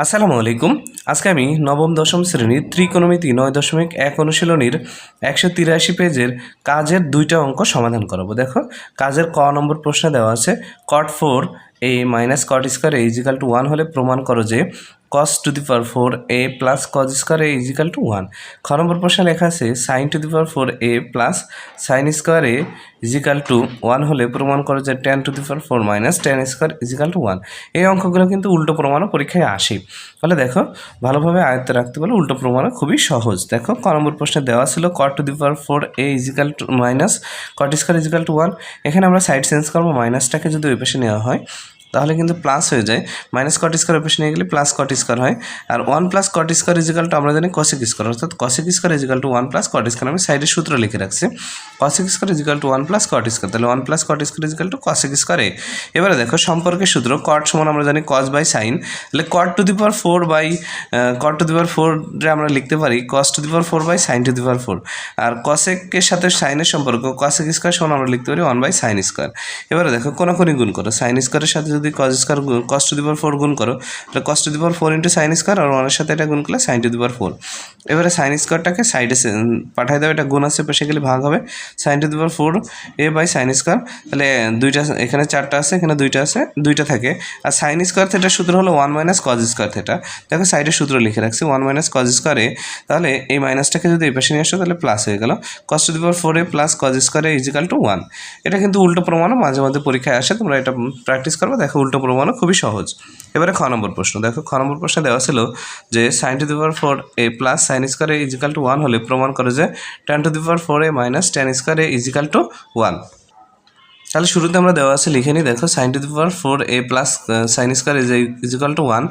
আসসালামু আলাইকুম। আজকে আমি নবম, দশম শ্রেণির ত্রিকোণমিতি নয় দশমিক এক অনুশীলনীর একশো তিরাশি পেজের কাজের দুইটা অঙ্ক সমাধান করাবো। দেখো, কাজের ক নম্বর প্রশ্ন দেওয়া আছে cot four A minus cot square A equal to one হলে প্রমাণ করো যে cos to the power four A plus cos square A equal to one খ নম্বর প্রশ্নে লেখা আছে sine to the power four A plus sine square A equal to one হলে প্রমাণ করো যে tan to the power four minus tan square equal to one এই অঙ্কগুলো কিন্তু উল্টো প্রমাণও পরীক্ষায় আসে। তাহলে দেখো ভালোভাবে আয়ত্তে রাখতে পারলে উল্টো প্রমাণও খুবই সহজ। দেখো, ক নম্বর প্রশ্নে দেওয়া ছিল cot to the power four A equal to minus cot square equal to one. এখানে আমরা সাইড চেঞ্জ করব, মাইনাসটাকে যদি ওই পাশে নেওয়া হয়। তাহলে কিন্তু প্লাস হয়ে যায়। মাইনাস কট স্কোয়ার অফিসে নিয়ে গেলে প্লাস কট স্কোয়ার হয়। আর one plus cot square equal to আমরা জানি কসিক স্কোয়ার অর্থাৎ cosec square equal to one plus cot square আমি সাইডে সূত্র লিখে রাখছি। Cosec square equal to one plus cot square তাহলে one plus cot square equal to cosec square A. এবারে দেখো সম্পর্কের সূত্র কট সমান আমরা জানি কস বাই সাইন তাহলে cot to the power four by cot to the power four আমরা লিখতে পারি cos to the power four by sine to the power four আর কসেকের সাথে সাইনের সম্পর্ক কসেক স্কোয়ার সমান আমরা লিখতে পারি ওয়ান বাই সাইন স্কোয়ার এবারে দেখো কোনাকুনি গুণ করো। সাইন স্কোয়ারের সাথে যদি cos square cos to the power four গুণ করো, তাহলে cos to the power four into sine square আর ওয়ানের সাথে এটা গুণ করলে sine to the power four এবারে সাইন স্কোয়ারটাকে সাইডে পাঠাই দাও, এটা গুণ আছে, পেশে গেলে ভাগ হবে। Sine to the power four A by sine square তাহলে দুইটা এখানে চারটা আছে, এখানে দুইটা আছে, দুইটা থাকে। আর সাইন স্কোয়ার থেটার সূত্র হলো one minus cos square theta দেখো সাইডে সূত্র লিখে রাখছি one minus cos square A তাহলে এই মাইনাসটাকে যদি এই পাশে নিয়ে আসো, তাহলে প্লাস হয়ে গেল। Cos to the power four A plus cos square A to one এটা কিন্তু উল্টো প্রমাণও মাঝে মাঝে পরীক্ষায় আসে, তোমরা এটা প্র্যাকটিস করবে, দেখো। উল্টো প্রমাণও খুবই সহজ। এবারে খ নম্বর প্রশ্ন। দেখো খ নম্বর প্রশ্ন দেওয়া ছিল যে sine to the power four A plus sine square A equal to one হলে প্রমাণ করে যে tan to the power four A minus tan square A equal to one তাহলে শুরুতে আমরা দেওয়া আছে লিখে নিই, দেখো sine to the power four A plus sine square is equal to one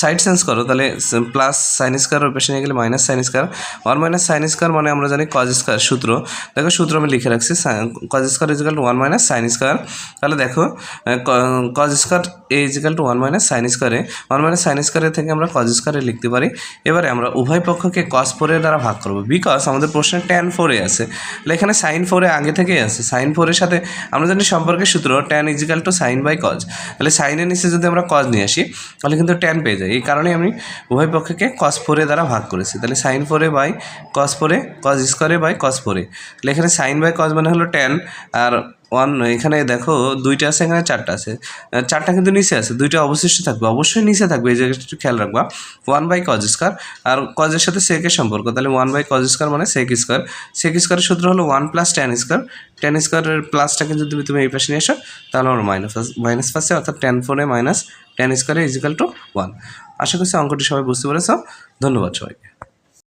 side change করো, তাহলে প্লাস সাইন স্কোয়ার ওর পেছনে গেলে minus sine square one minus sine square মানে আমরা জানি কজ স্কোয়ার সূত্র। দেখো সূত্র আমি লিখে রাখছি cos square equal to one minus sine square তাহলে দেখো cos square A equal to one minus sine স্কোয়ারে ওয়ান মাইনাস সাইন স্কোয়ারের থেকে আমরা কজ স্কোয়ারে লিখতে পারি। এবারে আমরা উভয় পক্ষকে কজ ফোরের দ্বারা ভাগ করব। বিকজ আমাদের প্রশ্নে ট্যান ফোরে আছে। এখানে সাইন ফোরে আগে থেকেই আছে। সাইন ফোরের সাথে আমরা জানি সম্পর্কের সূত্র tan equal to sine by cos তাহলে সাইনের নিচে যদি আমরা কজ নিয়ে আসি, তাহলে কিন্তু ট্যান পেয়ে যাই এই কারণে আমি উভয় পক্ষকে কস ফোরে দ্বারা ভাগ করেছি। তাহলে সাইন ফোরে বাই কস ফোরে কজ স্কোয়ারে বাই কস ফোরে তাহলে এখানে সাইন বাই কজ মানে হলো ট্যান আর ওয়ান এখানে দেখো দুইটা আছে, এখানে চারটা আছে। চারটা কিন্তু নিচে আছে, দুইটা অবশিষ্ট থাকবে। অবশ্যই নিচে থাকবে, এই জায়গাটা একটু খেয়াল রাখবা। ওয়ান বাই কজ স্কোয়ার আর কজের সাথে সেকের সম্পর্ক। তাহলে ওয়ান বাই কজ স্কোয়ার মানে সেক স্কোয়ার সেক স্কোয়ারের সূত্র হলো one plus tan square tan স্কোয়ারের প্লাসটাকে যদি তুমি এই পাশে নিয়ে আসো তাহলে আমার মাইনাস মাইনাস পাশে অর্থাৎ টেন ফোরে minus tan square equal to one আশা করছি অঙ্কটি সবাই বুঝতে পেরেছ। ধন্যবাদ সবাইকে।